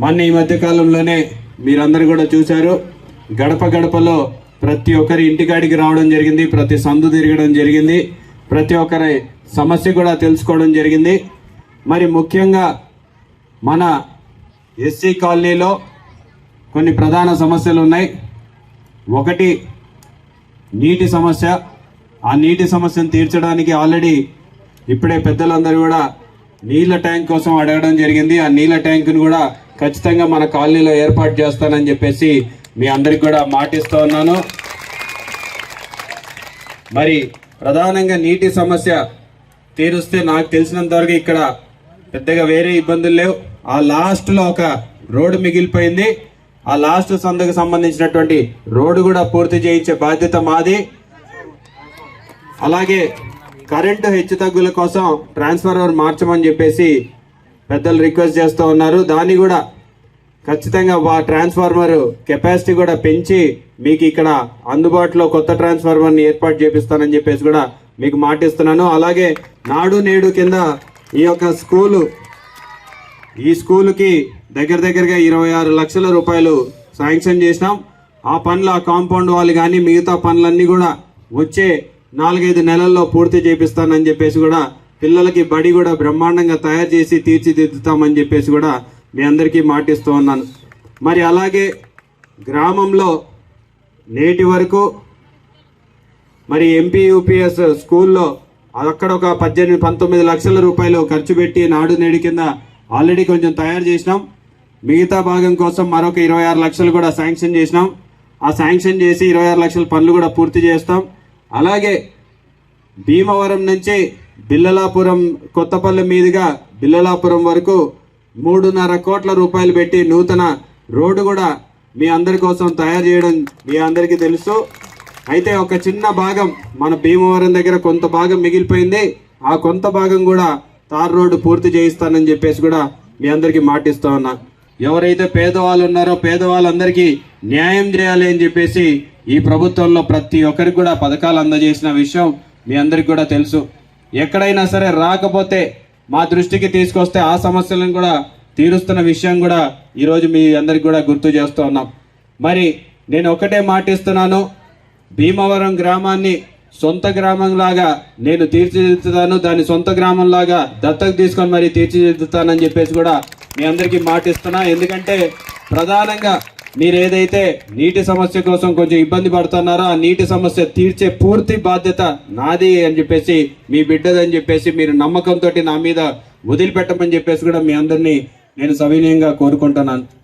మొన్న ఈ మధ్య కాలంలోనే మీరందరూ కూడా చూశారు. గడప గడపలో ప్రతి ఒక్కరి ఇంటికాడికి రావడం జరిగింది ప్రతి సందు తిరగడం జరిగింది ప్రతి ఒక్కరి సమస్య కూడా తెలుసుకోవడం జరిగింది. మరి ముఖ్యంగా మన ఎస్సీ కాలనీలో కొన్ని ప్రధాన సమస్యలు ఉన్నాయి. ఒకటి నీటి సమస్య. ఆ నీటి సమస్యను తీర్చడానికి ఆల్రెడీ ఇప్పుడే పెద్దలందరూ కూడా నీళ్ళ ట్యాంక్ కోసం అడగడం జరిగింది. ఆ నీళ్ళ ట్యాంకును కూడా ఖచ్చితంగా మన కాలనీలో ఏర్పాటు చేస్తానని చెప్పేసి మీ అందరికి కూడా మాటిస్తూ ఉన్నాను. మరి ప్రధానంగా నీటి సమస్య తీరుస్తే నాకు తెలిసినంత వరకు ఇక్కడ పెద్దగా వేరే ఇబ్బందులు లేవు. ఆ లాస్ట్లో ఒక రోడ్డు మిగిలిపోయింది. ఆ లాస్ట్ సందుకు సంబంధించినటువంటి రోడ్డు కూడా పూర్తి చేయించే బాధ్యత మాది. అలాగే కరెంటు హెచ్చు తగ్గుల కోసం ట్రాన్స్ఫార్మర్ మార్చమని చెప్పేసి పెద్దలు రిక్వెస్ట్ చేస్తూ ఉన్నారు. దాన్ని కూడా ఖచ్చితంగా వా ట్రాన్స్ఫార్మర్ కెపాసిటీ కూడా పెంచి మీకు ఇక్కడ అందుబాటులో కొత్త ట్రాన్స్ఫార్మర్ని ఏర్పాటు చేపిస్తానని చెప్పేసి కూడా మీకు మాటిస్తున్నాను. అలాగే నాడు నేడు కింద ఈ యొక్క స్కూలు ఈ స్కూలుకి దగ్గర దగ్గరగా ఇరవై ఆరు లక్షల రూపాయలు శాంక్షన్ చేసినాం. ఆ పనులు ఆ కాంపౌండ్ వాళ్ళు కానీ మిగతా పనులన్నీ కూడా వచ్చే నాలుగైదు నెలల్లో పూర్తి చేపిస్తానని చెప్పేసి కూడా పిల్లలకి బడి కూడా బ్రహ్మాండంగా తయారు చేసి తీర్చిదిద్దుతామని చెప్పేసి కూడా మీ అందరికీ మాటిస్తూ ఉన్నాను. మరి అలాగే గ్రామంలో నేటి వరకు మరి ఎంపీ యూపీఎస్ స్కూల్లో అక్కడ ఒక పద్దెనిమిది పంతొమ్మిది లక్షల రూపాయలు ఖర్చు పెట్టి నాడు నేడు కింద ఆల్రెడీ కొంచెం తయారు చేసినాం. మిగతా భాగం కోసం మరొక ఇరవై ఆరు లక్షలు కూడా శాంక్షన్ చేసినాం. ఆ శాంక్షన్ చేసి ఇరవై ఆరు లక్షల పనులు కూడా పూర్తి చేస్తాం. అలాగే భీమవరం నుంచి బిల్లలాపురం కొత్తపల్లి మీదుగా బిల్లలాపురం వరకు మూడున్నర కోట్ల రూపాయలు పెట్టి నూతన రోడ్డు కూడా మీ అందరి కోసం తయారు చేయడం మీ అందరికీ తెలుసు. అయితే ఒక చిన్న భాగం మన భీమవరం దగ్గర కొంత భాగం మిగిలిపోయింది. ఆ కొంత భాగం కూడా తార్ రోడ్డు పూర్తి చేయిస్తానని చెప్పేసి కూడా మీ అందరికీ మాటిస్తా ఉన్నా. ఎవరైతే పేదవాళ్ళు ఉన్నారో పేదవాళ్ళందరికీ న్యాయం చేయాలి అని చెప్పేసి ఈ ప్రభుత్వంలో ప్రతి ఒక్కరికి కూడా పథకాలు అందజేసిన విషయం మీ అందరికి కూడా తెలుసు. ఎక్కడైనా సరే రాకపోతే మా దృష్టికి తీసుకొస్తే ఆ సమస్యలను కూడా తీరుస్తున్న విషయం కూడా ఈరోజు మీ అందరికి కూడా గుర్తు చేస్తూ ఉన్నాం. మరి నేను ఒకటే మాటిస్తున్నాను భీమవరం గ్రామాన్ని సొంత గ్రామంలాగా నేను తీర్చిదిద్దుతాను దాని సొంత గ్రామంలాగా దత్తకు తీసుకొని మరి తీర్చిదిద్దుతానని చెప్పేసి కూడా మీ అందరికీ మాటిస్తున్నా. ఎందుకంటే ప్రధానంగా మీరు ఏదైతే నీటి సమస్య కోసం కొంచెం ఇబ్బంది పడుతున్నారో ఆ నీటి సమస్య తీర్చే పూర్తి బాధ్యత నాది అని చెప్పేసి మీ బిడ్డదని చెప్పేసి మీరు నమ్మకంతో నా మీద వదిలిపెట్టమని చెప్పేసి కూడా మీ అందరినీ నేను సవినయంగా కోరుకుంటున్నాను.